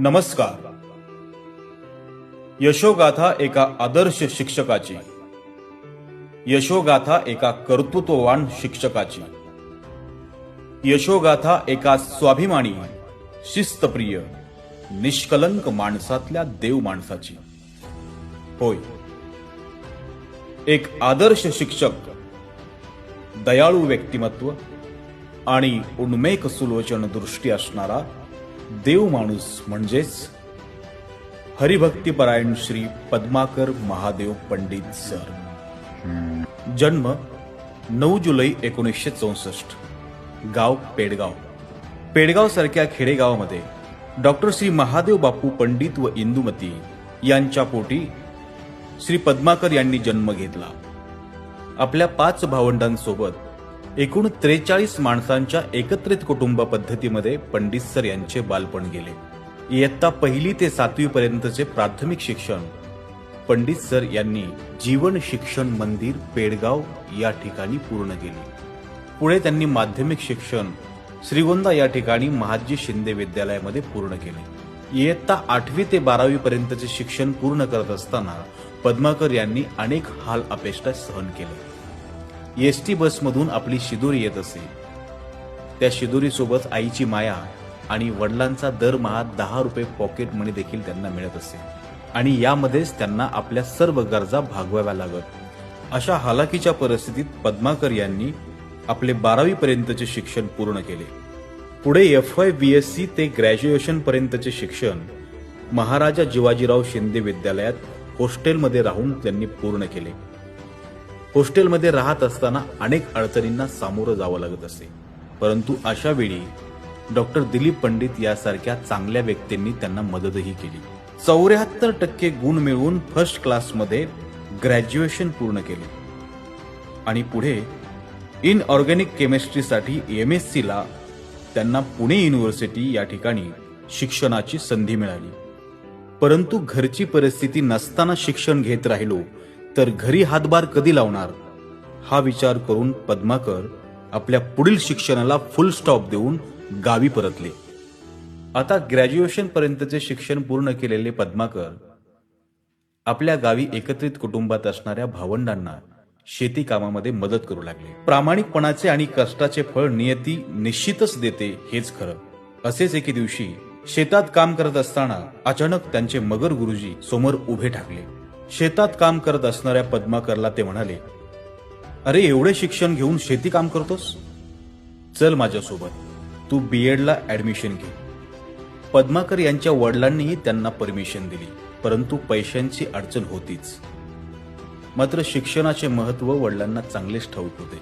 नमस्कार. यशोगाथा एका आदर्श शिक्षकाची. यशोगाथा एका कर्तृत्ववान शिक्षकाची. यशोगाथा एका स्वाभिमानी शिस्तप्रिय निष्कलंक माणसातल्या देव माणसाची. होय. एक आदर्श शिक्षक दयाळू व्यक्तिमत्व आणि उन्मेक सुलोचन दृष्टी असणारा देव माणूस म्हणजेच हरिभक्तीपरायण श्री पद्माकर महादेव पंडित सर. जन्म नऊ जुलै एकोणीसशे चौसष्ट. गाव पेडगाव. पेडगाव सारख्या खेडेगावामध्ये डॉक्टर श्री महादेव बापू पंडित व इंदुमती यांच्या पोटी श्री पद्माकर यांनी जन्म घेतला. आपल्या पाच भावंडांसोबत एकूण त्रेचाळीस माणसांच्या एकत्रित कुटुंब पद्धतीमध्ये पंडित सर यांचे बालपण गेले. इयत्ता पहिली ते सातवी पर्यंतचे प्राथमिक शिक्षण. पंडित सर यांनी जीवन शिक्षण मंदिर पेडगाव या ठिकाणी पूर्ण केले. पुढे त्यांनी माध्यमिक शिक्षण श्रीगोंदा या ठिकाणी महाजी शिंदे विद्यालयामध्ये पूर्ण केले. इयत्ता आठवी ते बारावी पर्यंतचे शिक्षण पूर्ण करत असताना पद्माकर यांनी अनेक हाल अपेष्टा सहन केले एस टी बसमधून आपली शिदोरी येत असे. त्या शिदोरीसोबत आईची माया आणि वडिलांचा दरमहा दहा रुपये पॉकेट मनी देखील त्यांना मिळत असे. आणि यामध्येच त्यांना आपल्या सर्व गरजा भागवाव्या लागत. अशा हालाकीच्या परिस्थितीत पद्माकर यांनी आपले बारावी पर्यंतचे शिक्षण पूर्ण केले. पुढे F Y B S C ते ग्रॅज्युएशन पर्यंतचे शिक्षण महाराजा जिवाजीराव शिंदे विद्यालयात हॉस्टेलमध्ये राहून त्यांनी पूर्ण केले. हॉस्टेलमध्ये राहत असताना अनेक अडचणींना सामोरं जावं लागत असे. परंतु अशा वेळी डॉक्टर दिलीप पंडित यासारख्या चांगल्या व्यक्तींनी त्यांना मदतही केली. चौऱ्याहत्तर टक्के गुण मिळवून फर्स्ट क्लासमध्ये ग्रॅज्युएशन पूर्ण केले. आणि पुढे इनऑर्गॅनिक केमिस्ट्रीसाठी एम एस सीला त्यांना पुणे युनिव्हर्सिटी या ठिकाणी शिक्षणाची संधी मिळाली. परंतु घरची परिस्थिती नसताना शिक्षण घेत राहिलो तर घरी हातभार कधी लावणार? हा विचार करून पद्माकर आपल्या पुढील शिक्षणाला फुल स्टॉप देऊन गावी परतले. आता ग्रॅज्युएशन पर्यंतचे शिक्षण पूर्ण केलेले पद्माकर आपल्या गावी एकत्रित कुटुंबात असणाऱ्या भावंडांना शेती कामामध्ये मदत करू लागले. प्रामाणिकपणाचे आणि कष्टाचे फळ नियती निश्चितच देते हेच खरं. असेच एके दिवशी शेतात काम करत असताना अचानक त्यांचे मगर गुरुजी समोर उभे ठाकले. शेतात काम करत असणाऱ्या पद्माकरला ते म्हणाले अरे एवढे शिक्षण घेऊन शेती काम करतोस? चल माझ्यासोबत तू बी एडला ऍडमिशन घे. पद्माकर यांच्या वडिलांनीही त्यांना परमिशन दिली परंतु पैशांची अडचण होतीच. मात्र शिक्षणाचे महत्त्व वडिलांना चांगलेच ठाऊक होते.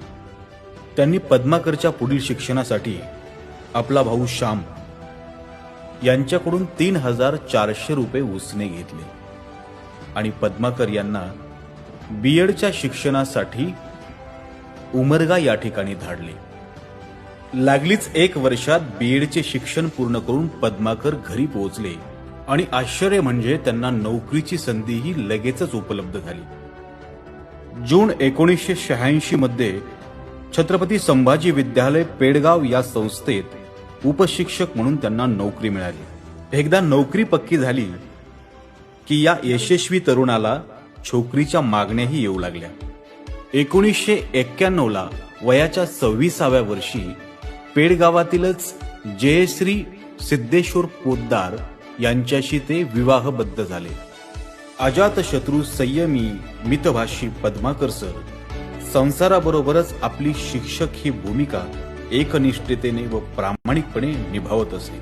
त्यांनी पद्माकरच्या पुढील शिक्षणासाठी आपला भाऊ श्याम यांच्याकडून तीन हजार चारशे रुपये उसने घेतले. आणि पद्माकर यांना बीएडच्या शिक्षणासाठी उमरगा या ठिकाणी धाडले. लागलीच एक वर्षात बीएडचे शिक्षण पूर्ण करून पद्माकर घरी पोहोचले आणि आश्चर्य म्हणजे त्यांना नोकरीची संधीही लगेचच उपलब्ध झाली. जून एकोणीसशे शहाऐंशी मध्ये छत्रपती संभाजी विद्यालय पेडगाव या संस्थेत उपशिक्षक म्हणून त्यांना नोकरी मिळाली. एकदा नोकरी पक्की झाली की या यशस्वी तरुणाला छोकरीच्या मागण्याही येऊ लागल्या. एकोणीसशे एक्क्याण्णव ला वयाच्या सव्वीसाव्या वर्षी पेडगावातीलच जयश्री सिद्धेश्वर पोद्दार यांच्याशी ते विवाहबद्ध झाले. अजातशत्रू संयमी मितभाषी पद्माकर सर संसाराबरोबरच आपली शिक्षक ही भूमिका एकनिष्ठतेने व प्रामाणिकपणे निभावत असे.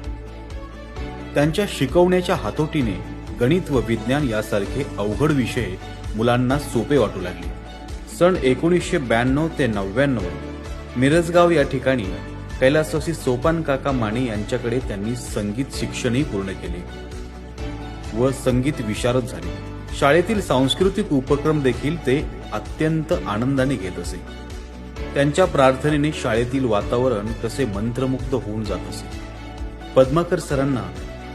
त्यांच्या शिकवण्याच्या हातोटीने गणित व विज्ञान यासारखे अवघड विषय मुलांना सोपे वाटू लागले. सन एकोणीसशे ब्याण्णव ते नव्याण्णव मिरजगाव या ठिकाणी कैलासवासी सोपान काका माने यांच्याकडे त्यांनी संगीत शिक्षणही पूर्ण केले व संगीत विशारद झाले. शाळेतील सांस्कृतिक उपक्रम देखील ते अत्यंत आनंदाने घेत असे. त्यांच्या प्रार्थनेने शाळेतील वातावरण कसे मंत्रमुक्त होऊन जात असे. पद्माकर सरांना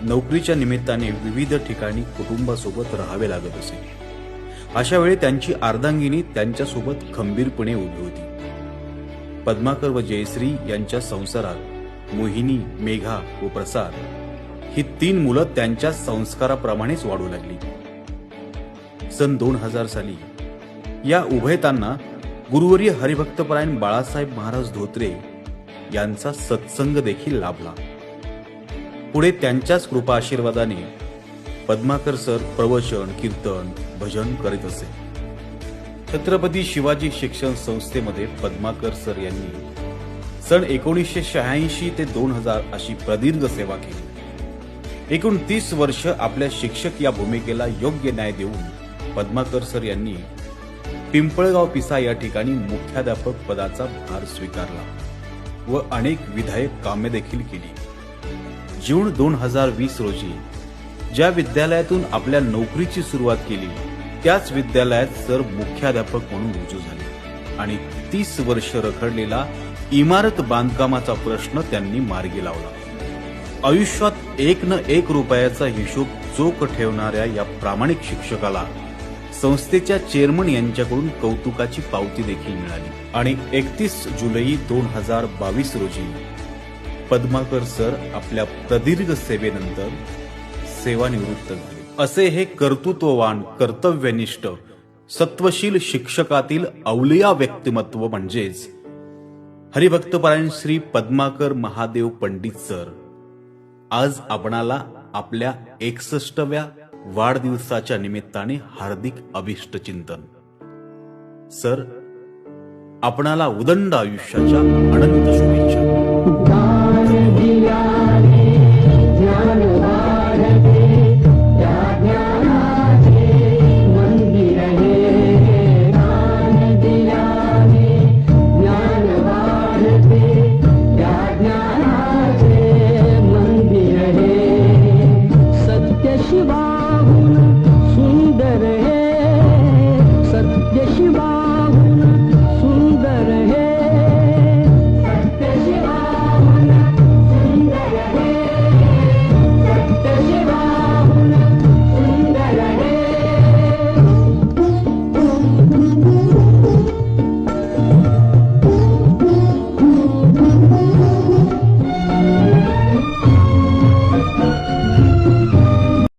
नोकरीच्या निमित्ताने विविध ठिकाणी कुटुंबासोबत राहावे लागत असे. अशा वेळी त्यांची अर्धांगिनी त्यांच्यासोबत खंबीरपणे उभी होती. पद्माकर व जयश्री यांच्या संसारात मोहिनी मेघा व प्रसाद ही तीन मुलं त्यांच्या संस्काराप्रमाणेच वाढू लागली. सन दोन हजार साली या उभयतांना गुरुवरी हरिभक्तपरायण बाळासाहेब महाराज धोत्रे यांचा सत्संग देखील लाभला. पुढे त्यांच्याच कृपा आशीर्वादाने पद्माकर सर प्रवचन कीर्तन भजन करीत असे. छत्रपती शिवाजी शिक्षण संस्थेमध्ये पद्माकर सर यांनी सन एकोणीसशे शहाऐंशी ते दोन हजार अशी प्रदीर्घ सेवा केली. एकूण तीस वर्ष आपल्या शिक्षक या भूमिकेला योग्य न्याय देऊन पद्माकर सर यांनी पिंपळगाव पिसा या ठिकाणी मुख्याध्यापक पदाचा भार स्वीकारला व अनेक विधायक कामे देखील केली. जून दोन हजार वीस रोजी ज्या विद्यालयातून आपल्या नोकरीची सुरुवात केली त्याच विद्यालयात सर मुख्याध्यापक म्हणून रुजू झाले आणि तीस वर्ष रखडलेला इमारत बांधकामाचा प्रश्न त्यांनी मार्गी लावला. आयुष्यात एक न एक रुपयाचा हिशोब चोख ठेवणाऱ्या या प्रामाणिक शिक्षकाला संस्थेच्या चेअरमन यांच्याकडून कौतुकाची पावती देखील मिळाली आणि एकतीस जुलै दोन हजार बावीस रोजी पद्माकर सर आपल्या प्रदीर्घ सेवेनंतर सेवानिवृत्त झाले. असे हे कर्तृत्ववान कर्तव्यनिष्ठ सत्वशील शिक्षकातील अवलिया व्यक्तिमत्व म्हणजेच हरिभक्तपरायण श्री पद्माकर महादेव पंडित सर. आज आपणाला आपल्या एकसष्टव्या वाढदिवसाच्या निमित्ताने हार्दिक अभिष्ट चिंतन सर आपणाला उदंड आयुष्याच्या अनंत शुभेच्छा.